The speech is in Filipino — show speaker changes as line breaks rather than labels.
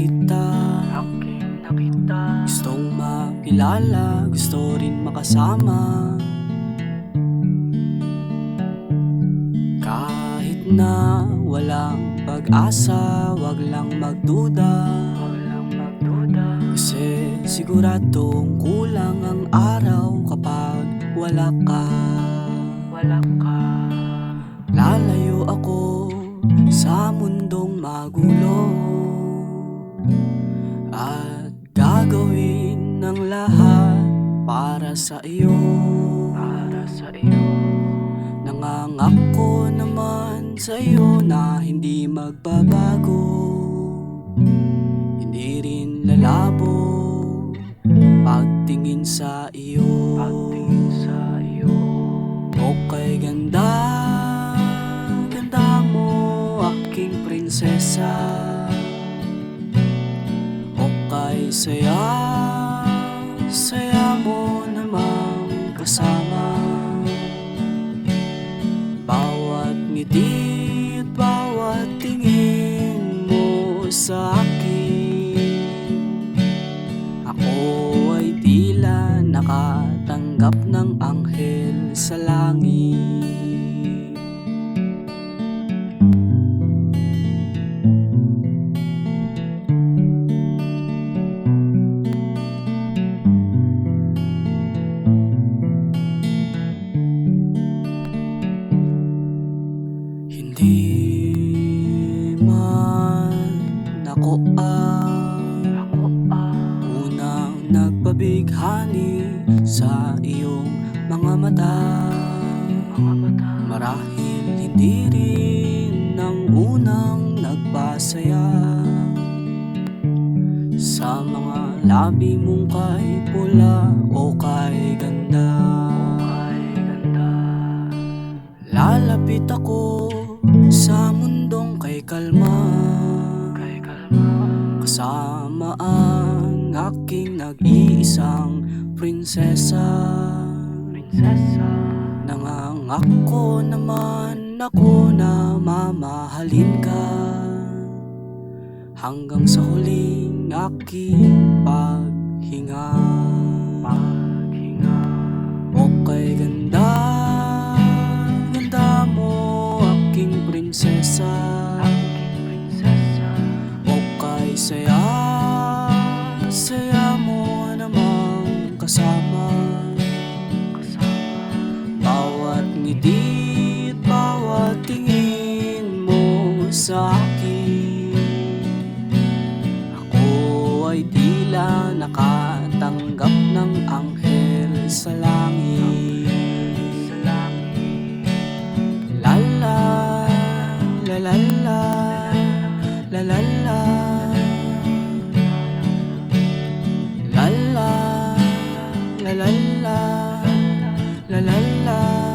babae aking nakita.
Aking nakita
Gustong makilala, gusto rin makasama. Kahit na walang pag-asa, wag lang magduda.
Walang magduda.
Kasi siguradong kulang ang araw kapag wala ka.
Wala ka
gagawin ng lahat para sa iyo.
Para sa iyo.
Nangangako naman sa iyo na hindi magbabago. Hindi rin lalabo pagtingin sa iyo.
Pagtingin sa iyo.
Okay ganda, ganda mo aking prinsesa Saya, saya mo namang kasama. Bawat ngiti at bawat tingin mo sa akin Ako ay tila nakatanggap ng anghel sa langit ako ang
Ako ang
unang nagpabighani sa iyong mga mata.
Mga mata.
Marahil hindi rin ang unang nagpasaya. Sa mga labi mong kay pula o kay ganda. Lalapit ako sa mundong Kay kalma Kasama ang aking nag-iisang prinsesa.
Prinsesa.
Nangangako naman ako na mamahalin ka. Hanggang sa huling aking paghinga.
Paghinga.
Okay ganda, ganda mo aking prinsesa sa akin Ako ay tila nakatanggap ng anghel sa langit. La, la la la, la la la La. La, la la la, la la la La